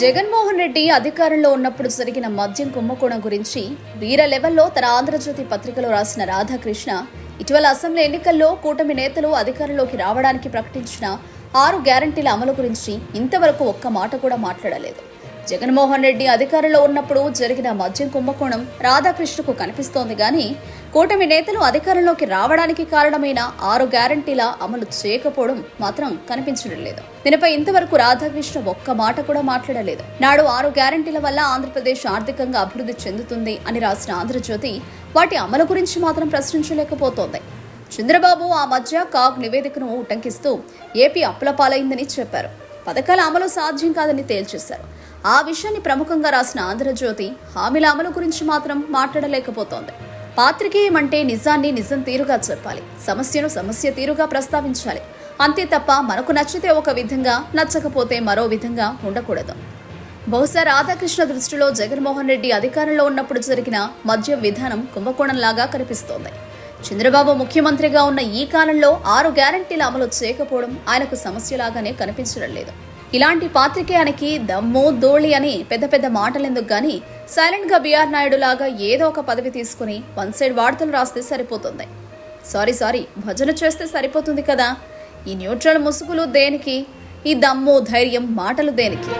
జగన్మోహన్ రెడ్డి అధికారంలో ఉన్నప్పుడు జరిగిన మద్యం కుంభకోణం గురించి వీర లెవెల్లో తన ఆంధ్రజ్యోతి పత్రికలో రాసిన రాధాకృష్ణ ఇటీవల అసెంబ్లీ ఎన్నికల్లో కూటమి నేతలు అధికారంలోకి రావడానికి ప్రకటించిన ఆరు గ్యారంటీల అమలు గురించి ఇంతవరకు ఒక్క మాట కూడా మాట్లాడలేదు. జగన్మోహన్ రెడ్డి అధికారంలో ఉన్నప్పుడు జరిగిన మద్యం కుంభకోణం రాధాకృష్ణకు కనిపిస్తోంది కానీ కూటమి నేతలు అధికారంలోకి రావడానికి కారణమైన ఆరు గ్యారంటీల అమలు చేయకపోవడం మాత్రం కనిపించడం లేదు. దీనిపై ఇంతవరకు రాధాకృష్ణ ఒక్క మాట కూడా మాట్లాడలేదు. నాడు ఆరు గ్యారంటీల వల్ల ఆంధ్రప్రదేశ్ ఆర్థికంగా అభివృద్ధి చెందుతుంది అని రాసిన ఆంధ్రజ్యోతి వాటి అమలు గురించి మాత్రం ప్రశ్నించలేకపోతోంది. చంద్రబాబు ఆ మధ్య కాగ్ నివేదికను ఉటంకిస్తూ ఏపీ అప్పుల పాలైందని చెప్పారు. పథకాల అమలు సాధ్యం కాదని తేల్చేశారు. ఆ విషయాన్ని ప్రముఖంగా రాసిన ఆంధ్రజ్యోతి హామీల అమలు గురించి మాత్రం మాట్లాడలేకపోతోంది. పాత్రికేయం అంటే నిజాన్ని నిజం తీరుగా చెప్పాలి. సమస్యను సమస్య తీరుగా ప్రస్తావించాలి. అంతే తప్ప మనకు నచ్చితే ఒక విధంగా నచ్చకపోతే మరో విధంగా ఉండకూడదు. బహుశా రాధాకృష్ణ దృష్టిలో జగన్మోహన్ రెడ్డి అధికారంలో ఉన్నప్పుడు జరిగిన మద్యం విధానం కుంభకోణంలాగా కనిపిస్తోంది. చంద్రబాబు ముఖ్యమంత్రిగా ఉన్న ఈ కాలంలో ఆరు గ్యారంటీలు అమలు చేయకపోవడం ఆయనకు సమస్యలాగానే కనిపించడం లేదు. ఇలాంటి పాత్రికేయానికి దమ్ము దోళి అని పెద్ద పెద్ద మాటలెందుకు గాని సైలెంట్గా బీఆర్ నాయుడు లాగా ఏదో ఒక పదవి తీసుకుని వన్ సైడ్ వార్తలు రాస్తే సరిపోతుంది. సారీ సారీ భజన చేస్తే సరిపోతుంది కదా? ఈ న్యూట్రల్ ముసుగులు దేనికి? ఈ దమ్ము ధైర్యం మాటలు దేనికి?